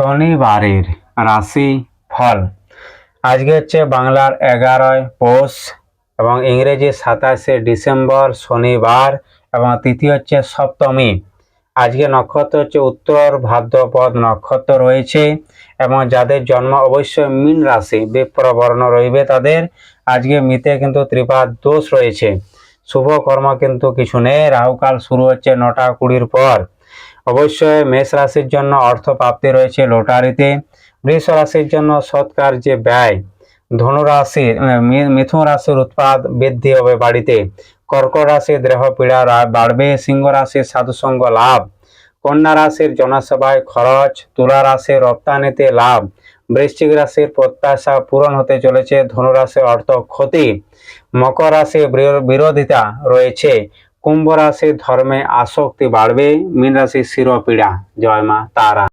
শনিবারের রাশি ফল। আজকে হচ্ছে বাংলার এগারোই পৌষ এবং ইংরেজি সাতাশে ডিসেম্বর শনিবার এবং তিথি হচ্ছে সপ্তমী। আজকে নক্ষত্র হচ্ছে উত্তর ভাদ্রপদ নক্ষত্র রয়েছে এবং যাদের জন্ম অবশ্যই মীন রাশি বিপ্রবর্ণ রইবে তাদের। আজকে মিতে কিন্তু ত্রিপাদ দোষ রয়েছে। শুভ কর্ম কিন্তু কিছু নেই। রাহুকাল শুরু হচ্ছে নটা কুড়ির পর। অবশ্যই মেষ রাশির জন্য অর্থ প্রাপ্তি রয়েছে লটারিতে। বৃষ রাশির জন্য সৎকার যে ব্যয়। ধনু মিথুন রাশির উৎপাদ বৃদ্ধি হবে বাড়িতে। কর্কট রাশির দেহ পীড়া বাড়বে। সিংহ রাশির সাধুসঙ্গ লাভ। কন্যা রাশির জনসভায় খরচ। তুলা রাশির রপ্তানিতে লাভ। বৃশ্চিক রাশির প্রত্যাশা পূরণ হতে চলেছে। ধনু রাশির অর্থ ক্ষতি। মকর রাশির বিরোধিতা রয়েছে। কুম্ভ রাশির ধর্মে আসক্তি বাড়বে মীন রাশির শিরোপীড়া। জয় মা তারা।